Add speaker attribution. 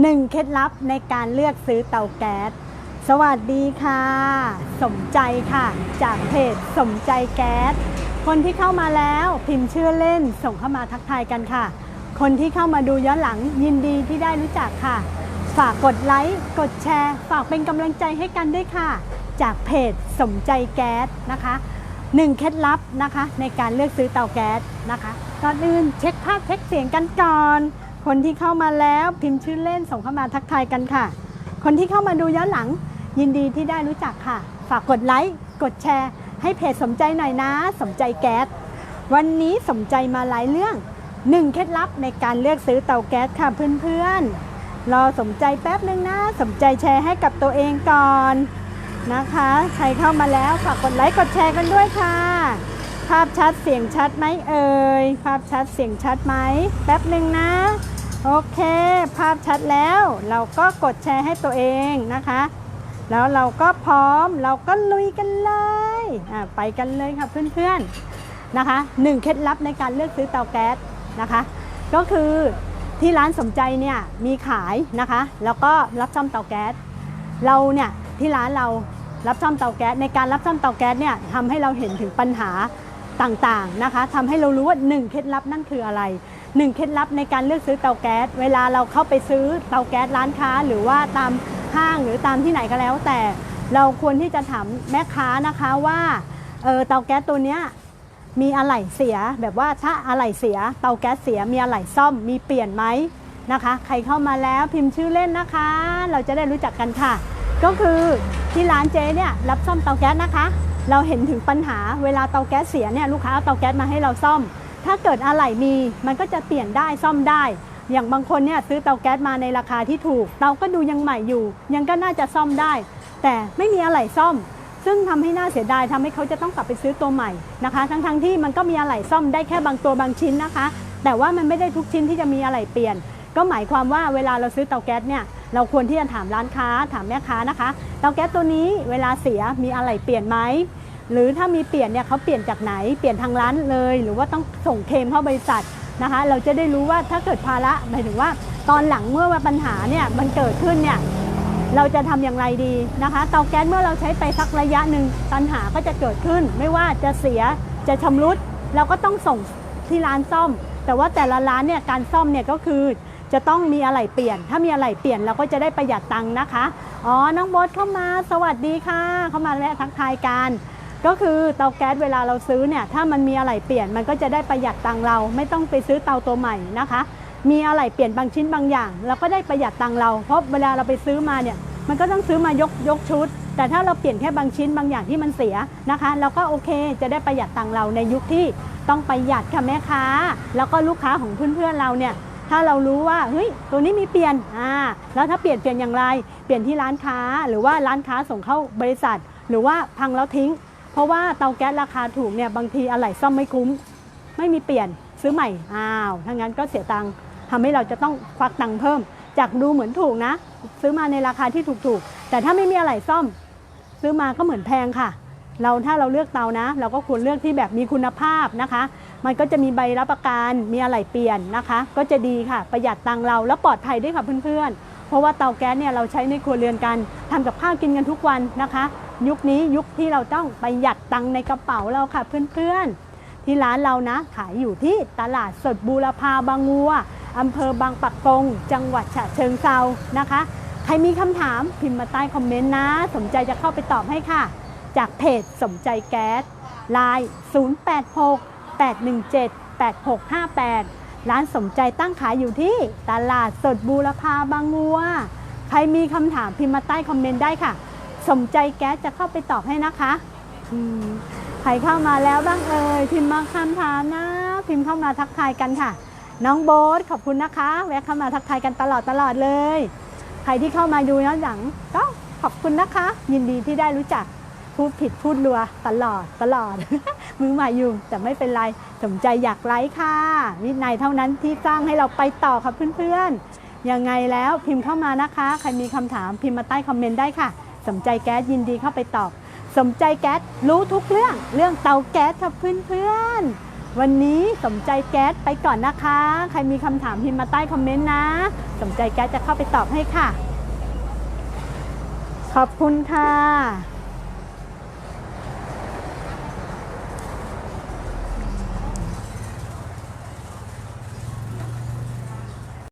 Speaker 1: หนึ่งเคล็ดลับในการเลือกซื้อเตาแก๊ส สวัสดีค่ะ สมใจค่ะ จากเพจสมใจแก๊ส คนที่เข้ามาแล้วพิมพ์ชื่อเล่นส่งเข้ามาทักทายกันค่ะ คนที่เข้ามาดูย้อนหลังยินดีที่ได้รู้จักค่ะ ฝากกดไลค์ กดแชร์ ฝากเป็นกำลังใจให้กันด้วยค่ะ จากเพจสมใจแก๊สนะคะหนึ่งเคล็ดลับนะคะในการเลือกซื้อเตาแก๊สนะคะ ก่อนอื่นเช็คภาพเช็คเสียงกันก่อน คนที่เข้ามาแล้วพิมพ์ชื่อเล่นส่งเข้ามาทักทายกันค่ะ คนที่เข้ามาดูย้อนหลัง ยินดีที่ได้รู้จักค่ะ ฝากกดไลค์กดแชร์ ให้เพจสมใจหน่อยนะ สมใจแก๊สวันนี้สมใจมาหลายเรื่องหนึ่งเคล็ดลับในการเลือกซื้อเตาแก๊สค่ะเพื่อนๆรอสมใจแป๊บนึงนะสมใจแชร์ให้กับตัวเองก่อนนะคะ ใครเข้ามาแล้วฝากกดไลค์กดแชร์กันด้วยค่ะ ภาพชัดเสียงชัดไหมเอ่ย ภาพชัดเสียงชัดไหม แป๊บหนึ่งนะ โอเค ภาพชัดแล้ว เราก็กดแชร์ให้ตัวเองนะคะ แล้วเราก็พร้อม เราก็ลุยกันเลยอะไปกันเลยค่ะเพื่อนๆ นะคะหนึ่งเคล็ดลับในการเลือกซื้อเตาแก๊สนะคะ ก็คือที่ร้านสมใจเนี่ยมีขายนะคะ แล้วก็รับซ่อมเตาแก๊ส เราเนี่ยที่ร้านเรารับซ่อมเตาแก๊สในการรับซ่อมเตาแก๊สเนี่ยทำให้เราเห็นถึงปัญหา ต่างๆนะคะทำให้เรารู้ว่าหนึ่งเคล็ดลับนั่นคืออะไรหนึ่งเคล็ดลับในการเลือกซื้อเตาแก๊ส เวลาเราเข้าไปซื้อเตาแก๊สร้านค้า หรือว่าตามห้างหรือตามที่ไหนก็แล้ว แต่เราควรที่จะถามแม่ค้านะคะว่าเออเตาแก๊สตัวเนี้ยมีอะไหล่เสีย แบบว่าถ้าอะไหล่เสีย เตาแก๊สเสียมีอะไหล่ซ่อมมีเปลี่ยนไหมนะคะ ใครเข้ามาแล้วพิมพ์ชื่อเล่นนะคะ เราจะได้รู้จักกันค่ะ ก็คือที่ร้านเจ๊เนี่ยรับซ่อมเตาแก๊สนะคะ เราเห็นถึงปัญหาเวลาเตาแก๊สเสียเนี่ยลูกค้าเอาเตาแก๊สมาให้เราซ่อม ถ้าเกิดอะไหล่มีมันก็จะเปลี่ยนได้ซ่อมได้ อย่างบางคนเนี่ยซื้อเตาแก๊สมาในราคาที่ถูก เตาก็ดูยังใหม่อยู่ ยังก็น่าจะซ่อมได้ แต่ไม่มีอะไหล่ซ่อม ซึ่งทำให้น่าเสียดายทำให้เขาจะต้องกลับไปซื้อตัวใหม่นะคะ ทั้งๆทที่มันก็มีอะไหล่ซ่อมได้แค่บางตัวบางชิ้นนะคะ แต่ว่ามันไม่ได้ทุกชิ้นที่จะมีอะไหล่เปลี่ยน ก็หมายความว่าเวลาเราซื้อเตาแก๊สเนี่ยเราควรที่จะถามร้านค้าถามแม่ค้านะคะ เตาแก๊สตัวนี้เวลาเสียมีอะไหล่เปลี่ยนไหม หรือถ้ามีเปลี่ยนเนี่ยเขาเปลี่ยนจากไหนเปลี่ยนทางร้านเลย หรือว่าต้องส่งเคลมเข้าบริษัทนะคะ เราจะได้รู้ว่าถ้าเกิดภาระหมายถึงว่า ตอนหลังเมื่อปัญหาเนี่ยมันเกิดขึ้นเนี่ยเราจะทำอย่างไรดีนะคะ เตาแก๊สเมื่อเราใช้ไปสักระยะหนึ่งปัญหาก็จะเกิดขึ้น ไม่ว่าจะเสียจะชำรุด เราก็ต้องส่งที่ร้านซ่อม แต่ว่าแต่ละร้านเนี่ยการซ่อมเนี่ยก็คือจะต้องมีอะไรเปลี่ยน ถ้ามีอะไรเปลี่ยนเราก็จะได้ประหยัดตังค์นะคะ อ๋อ น้องโบทเข้ามา สวัสดีค่ะ เข้ามาและทักทายกัน ก็คือเตาแก๊สเวลาเราซื้อเนี่ยถ้ามันมีอะไรเปลี่ยนมันก็จะได้ประหยัดตังเรา ไม่ต้องไปซื้อเตาตัวใหม่นะคะ มีอะไรเปลี่ยนบางชิ้นบางอย่างเราก็ได้ประหยัดตังเรา เพราะเวลาเราไปซื้อมาเนี่ยมันก็ต้องซื้อมายกยกชุด แต่ถ้าเราเปลี่ยนแค่บางชิ้นบางอย่างที่มันเสียนะคะเราก็โอเคจะได้ประหยัดตังเราในยุคที่ต้องประหยัดค่ะแม่ค้า แล้วก็ลูกค้าของเพื่อนๆเราเนี่ยถ้าเรารู้ว่าเฮ้ยตัวนี้มีเปลี่ยนอ่าแล้วถ้าเปลี่ยนเปลี่ยนอย่างไร เปลี่ยนที่ร้านค้าหรือว่าร้านค้าส่งเข้าบริษัท หรือว่าพังแล้วทิ้ง ราะว่าเตาแก๊สราคาถูกเนี่ยบางทีอะไหล่ซ่อมไม่คุ้ม ไม่มีเปลี่ยนซื้อใหม่อ้าวถ้างั้นก็เสียตังค์ทำให้เราจะต้องควักตังค์เพิ่ม จากดูเหมือนถูกนะ ซื้อมาในราคาที่ถูกๆ แต่ถ้าไม่มีอะไรซ่อม ซื้อมาก็เหมือนแพงค่ะ เราถ้าเราเลือกเตานะ เราก็ควรเลือกที่แบบมีคุณภาพนะคะ มันก็จะมีใบรับประกันมีอะไรเปลี่ยนนะคะ ก็จะดีค่ะประหยัดตังค์เราแล้วปลอดภัยด้วยค่ะเพื่อนๆเพราะว่าเตาแก๊สเนี่ยเราใช้ในครัวเรือนกันทำกับข้าวกินกันทุกวันนะคะ ยุคนี้ยุคที่เราต้องประหยัดตังในกระเป๋าเราค่ะเพื่อนๆ ที่ร้านเรานะขายอยู่ที่ตลาดสดบูรพาบางงัวอำเภอบางปะกง จังหวัดฉะเชิงเซานะคะ ใครมีคำถามพิมพ์มาใต้คอมเมนต์นะ สมใจจะเข้าไปตอบให้ค่ะ จากเพจสมใจแก๊สไลน์086 817 8658 ร้านสมใจตั้งขายอยู่ที่ตลาดสดบูรพาบางงัว ใครมีคำถามพิมพ์มาใต้คอมเมนต์ได้ค่ะ สมใจแก๊สจะเข้าไปตอบให้นะคะใครเข้ามาแล้วบ้างเอ่ยพิมพ์มาคำถามนะ พิมพ์เข้ามาทักทายกันค่ะ น้องโบ๊ทขอบคุณนะคะ แวะเข้ามาทักทายกันตลอดตลอดเลย ใครที่เข้ามาดูย้อนหลังก็ขอบคุณนะคะ ยินดีที่ได้รู้จักพูดผิดพูดรัวตลอดตลอด มือใหม่อยู่แต่ไม่เป็นไรสมใจอยากไลค์ค่ะวินัยเท่านั้นที่สร้างให้เราไปต่อค่ะเพื่อนๆยังไงแล้วพิมพ์เข้ามานะคะ ใครมีคำถามพิมพ์มาใต้คอมเมนต์ได้ค่ะ สมใจแก๊สยินดีเข้าไปตอบสมใจแก๊สรู้ทุกเรื่อง เรื่องเตาแก๊สค่ะเพื่อนๆ วันนี้สมใจแก๊สไปก่อนนะคะ ใครมีคำถามพิมพ์มาใต้คอมเมนต์นะสมใจแก๊สจะเข้าไปตอบให้ค่ะ ขอบคุณค่ะ